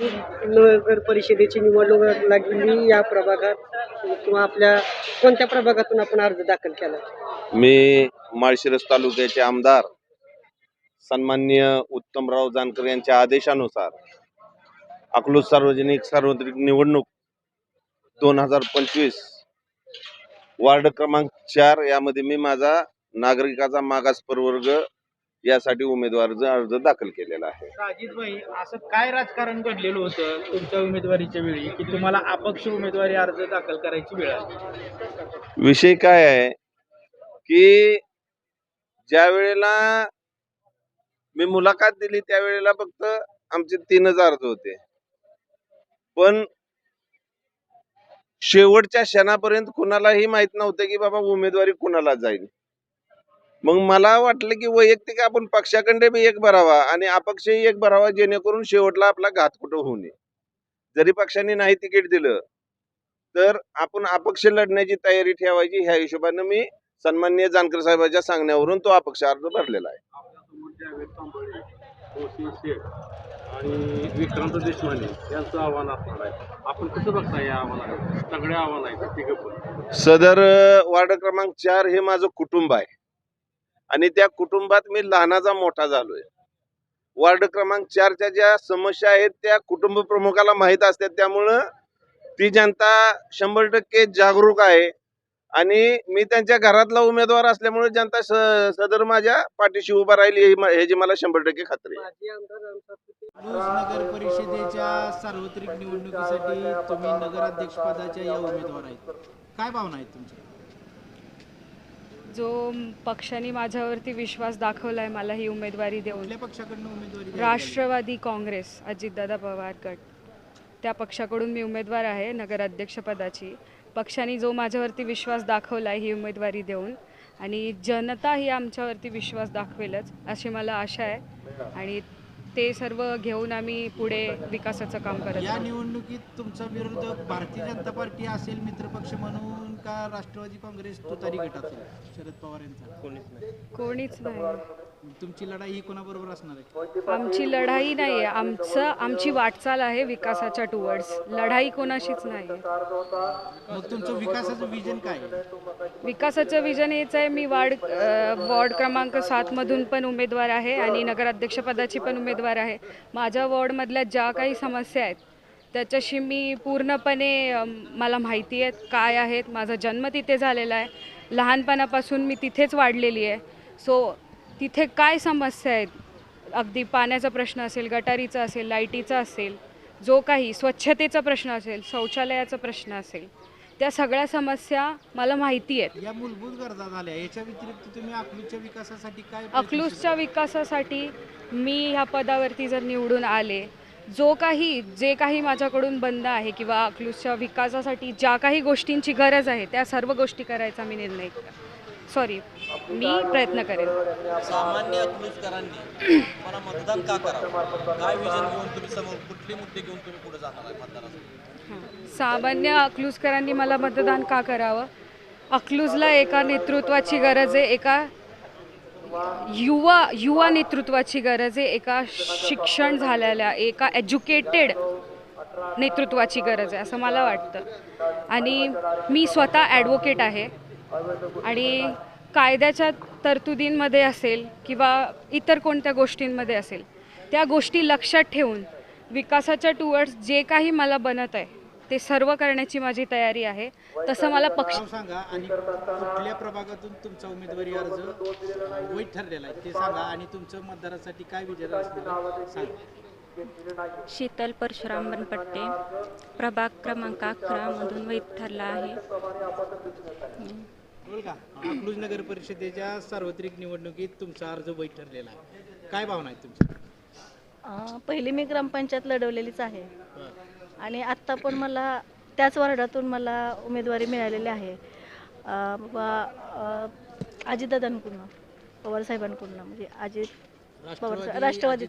नगर परिषदेची निवडणूक लागली. या प्रभागात किंवा आपल्या कोणत्या प्रभागातून आपण अर्ज दाखल केला? मी माळशिरस तालुक्याचे आमदार सन्मान्य उत्तमराव जानकर यांच्या आदेशानुसार अकलूज सार्वजनिक सार्वत्रिक निवडणूक दोन हजार पंचवीस वार्ड क्रमांक चार यामध्ये मी माझा नागरिकाचा मागास प्रवर्ग यासाठी उमेदवार अर्ज दाखल केलेला आहे. भाई असं काय राजकारण घडलेलं होतं तुमच्या उमेदवारीच्या वेळी की तुम्हाला अपक्ष उमेदवारी अर्ज दाखल करायची वेळ आली? विषय काय आहे की ज्या वेळेला मी मुलाखत दिली त्यावेळेला फक्त आमचे तीनच अर्ज होते. पण शेवटच्या क्षणापर्यंत कुणालाही माहीत नव्हतं की बाबा उमेदवारी कुणाला जाईल. मग मला वाटलं की वैयक्तिक आपण पक्षाकडे बी एक भरावा आणि अपक्षही एक भरावा जेणेकरून शेवटला आपला घात कुठं होऊ नये. जरी पक्षाने नाही तिकीट दिलं तर आपण अपक्ष लढण्याची तयारी ठेवायची. ह्या हिशोबानं मी सन्माननीय जानकर साहेबांच्या सांगण्यावरून तो अपक्ष अर्ज भरलेला आहे. आणि विक्रांत देशमाने यांचं आव्हान असणार आहे. आपण कसं बघता या आव्हानाला? सगळे आव्हान आहेत सदर वार्ड क्रमांक चार हे माझं कुटुंब आहे. आणि त्या कुटुंबात मी लहानाचा मोठा झालोय. वार्ड क्रमांक चारच्या ज्या समस्या आहेत त्या कुटुंब प्रमुखाला माहीत असतात. त्यामुळं ती जनता शंभर टक्के जागरूक आहे. आणि मी त्यांच्या घरातला उमेदवार असल्यामुळे जनता स- सदर माझ्या पाठीशी उभा राहील ही ह्याची मला शंभर टक्के खात्री आहे. माजी आमदार रामसाहेब नगर परिषदेच्या सार्वत्रिक निवडणुकीसाठी तुम्ही नगराध्यक्षपदाच्या या उमेदवार आहेत. काय भावना आहेत तुमच्या? जो पक्षाने माझ्यावरती विश्वास दाखवला आहे मला ही उमेदवारी देऊन. पक्षाकडनं उमेदवारी राष्ट्रवादी काँग्रेस अजितदादा पवार गट त्या पक्षाकडून मी उमेदवार आहे नगराध्यक्षपदाची. पक्षाने जो माझ्यावरती विश्वास दाखवला आहे ही उमेदवारी देऊन. आणि जनता ही आमच्यावरती विश्वास दाखवेलच अशी मला आशा आहे. आणि ते सर्व घेऊन आम्ही पुढे विकासाचं काम करत या. निवडणुकीत तुमचा विरोधक भारतीय जनता पार्टी असेल मित्रपक्ष म्हणून का राष्ट्रवादी काँग्रेस तुतारी गट असेल शरद पवार यांचा. कोणीच नाही. तुमची लढाई ही कोणाबरोबर असणार आहे? आमची लढाई नाही आहे आमचं आमची वाटचाल आहे विकासाच्या टुवर्ड्स लढाई कोणाशीच नाही आहे मग तुमचं विकासाचं विजन काय आहे? विकासाचं विजन हेच आहे. मी वार्ड अ, वॉर्ड क्रमांक सातमधून पण उमेदवार आहे आणि नगराध्यक्षपदाची पण उमेदवार आहे. माझ्या वॉर्डमधल्या ज्या काही समस्या आहेत त्याच्याशी मी पूर्णपणे मला माहिती आहेत काय आहेत. माझा जन्म तिथे झालेला आहे. लहानपणापासून मी तिथेच वाढलेली आहे. सो तिथे काय समस्या आहेत? अगदी पाण्याचा प्रश्न असेल गटारीचा असेल लाईटीचा असेल जो काही स्वच्छतेचा प्रश्न असेल शौचालयाचा प्रश्न असेल त्या सगळ्या समस्या मला माहिती आहेत. या मूलभूत गरजा झाल्या. याच्या व्यतिरिक्त तुम्ही अकलूजच्या विकासासाठी काय अकलूजच्या विकासासाठी मी ह्या पदावरती जर निवडून आले जो काही जे काही माझ्याकडून बंद आहे किंवा अकलूजच्या विकासासाठी ज्या काही गोष्टींची गरज आहे त्या सर्व गोष्टी करायचा मी निर्णय सॉरी मी प्रयत्न करेन. सामान्य अकलूजकरांनी मला मतदान का करावं? काय विजन घेऊन तुम्ही समोर कुठले मुद्दे घेऊन तुम्ही पुढे जाणार आहे मतदानासाठी हां. सामान्य अकलूजकरांनी मला मतदान का करावं? अकलूजला एका नेतृत्वाची गरज आहे एका युवा युवा नेतृत्वाची गरज आहे. एका शिक्षण झालेल्या एका एज्युकेटेड नेतृत्वाची गरज आहे असं मला वाटतं. आणि मी स्वतः ॲडव्होकेट आहे. आणि कायद्याच्या तरतुदींमध्ये असेल किंवा इतर कोणत्या गोष्टींमध्ये असेल त्या गोष्टी लक्षात ठेवून विकासाच्या टुवर्ड्स जे काही मला बनत आहे ते सर्व करण्याची माझी तयारी आहे. तसं मला पक्ष सांगा आणि कुठल्या प्रभागातून तुमचा उमेदवारी अर्ज वैध ठरलेला आहे ते सांगा आणि तुमचं मतदारासाठी काय विजय असणार आहे सांगा. शीतल परशुराम बनपट्टे प्रभाग क्रमांक अकरा मधून वैध ठरला आहे. अकलूज नगर परिषदेच्या सार्वत्रिक निवडणुकीत तुमचा अर्ज वैध ठरलेला आहे. काय भावना आहेत तुमच्या? अं, पहिली मी ग्रामपंचायत लढवलेलीच आहे. आणि आत्ता पण मला त्याच वार्डातून मला उमेदवारी मिळालेली आहे. अं, बाबा अजितदादांकडून पवार साहेबांकडून म्हणजे अजित पवार राष्ट्रवादी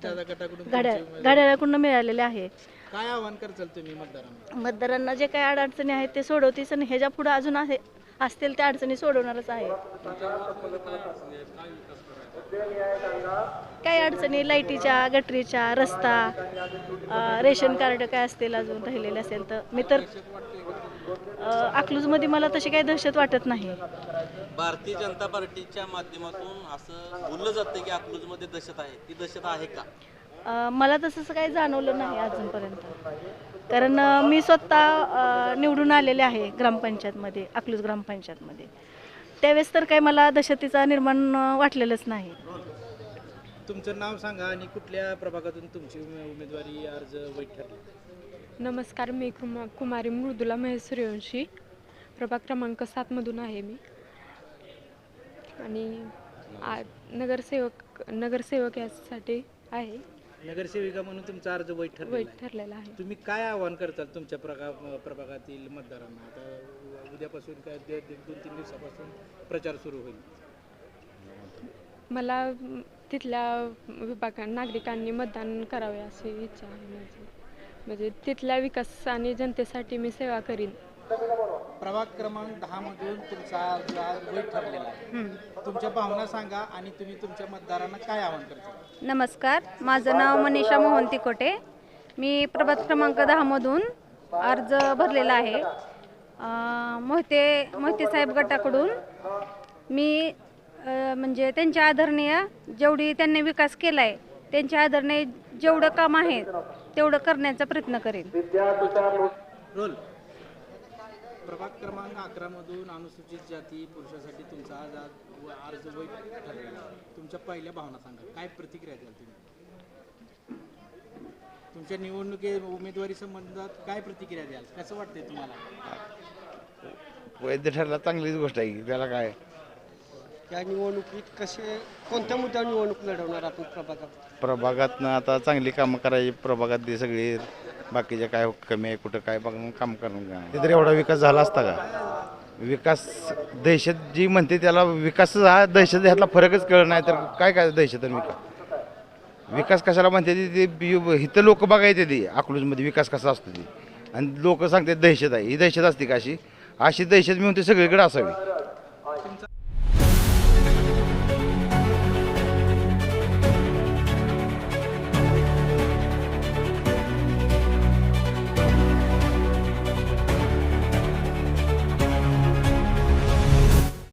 घड्याळाकडून मिळालेले आहे. काय आव्हान करचाल तुम्ही मतदारांना? मतदारांना जे काही अडचणी आहेत ते सोडवतीच आणि ह्याच्या पुढे अजून आहे असतील त्या अडचणी सोडवणारच आहे. काही अडचणी? लाईटीच्या गटरीच्या रस्ता रेशन कार्ड काय असतील अजून राहिलेले असेल तर? मी तर अकलूजमध्ये मला तशी काही दहशत वाटत नाही. भारतीय जनता पार्टीच्या माध्यमातून असं बोललं जातं की अकलूजमध्ये दहशत आहे. ती दहशत आहे का? अ, मला तसं काही जाणवलं नाही अजूनपर्यंत. कारण अ, मी स्वतः अ, निवडून आलेले आहे ग्रामपंचायतमध्ये अकलूज ग्रामपंचायतमध्ये. त्यावेळेस तर काही मला दहशतीचा निर्माण वाटलेलंच नाही. तुमचं नाव सांगा आणि कुठल्या प्रभागातून तुमची उमे- उमेदवारी अर्ज वैध ठरले? नमस्कार मी कुमा कुमारी मृदुला महेश सूर्यवंशी प्रभाग क्रमांक सातमधून आहे मी. आणि आ नगरसेवक नगरसेवक यासाठी आहे. नगरसेविका म्हणून तुमचा अर्ज वैध आहे. ठरलेला आहे. तुम्ही काय आव्हान करताल तुमच्या प्रगा प्रभागातील मतदारांना? आता उद्यापासून काय दे- दे- दोन तीन दिवसापासून प्रचार सुरू होईल. मला तिथल्या विभागा नागरिकांनी मतदान करावे अशी इच्छा आहे माझी. म्हणजे तिथल्या विकास आणि जनतेसाठी मी सेवा करीन. प्रभाग क्रमांक दहा मधून तुमचा अर्ज आज वैध ठरलेला आहे तुमच्या भावना सांगा आणि तुम्ही तुमच्या मतदारांना काय आवाहन करता? नमस्कार माझं नाव मनीषा मोहन तिकोटे मी प्रभात क्रमांक दहामधून अर्ज भरलेला आहे. मोहिते मोहिते साहेब गटाकडून मी म्हणजे त्यांच्या आदरणीय जेवढी त्यांनी विकास केला आहे त्यांच्या आदरणीय जेवढं काम आहे तेवढं करण्याचा प्रयत्न करेन. प्रभाग क्रमांक अकरा मधून अनुसूचित जाती पुरुषासाठी तुमचा आज अर्ज वैध ठरलेला. तुमच्या पहिल्या भावना सांगा. काय प्रतिक्रिया द्याल तुम्ही? तुमच्या निवडणुकी उमेदवारी संबंधात काय प्रतिक्रिया द्याल? कसं वाटतंय तुम्हाला? वैद्य ठरला चांगलीच गोष्ट आहे की त्याला काय? या निवडणुकीत कसे कोणत्या मुद्द्यावर निवडणूक लढवणार आपण प्रभागात? प्रभागातनं आता चांगली कामं करायची प्रभागात ते सगळे. बाकीचे काय कमी आहे कुठं काय बघून काम करून घ्या. तिथे एवढा विकास झाला असता का? विकास दहशत जी म्हणते त्याला विकास हा दहशत ह्यातला फरकच कळत नाही तर काय काय दहशत आणि विकास? विकास कशाला म्हणते ते ते इथं लोक बघायचे ते अकलूजमध्ये विकास कसा असतो ते. आणि लोक सांगतात दहशत आहे. ही दहशत असते का अशी? अशी दहशत मिळून ते सगळीकडे असावी.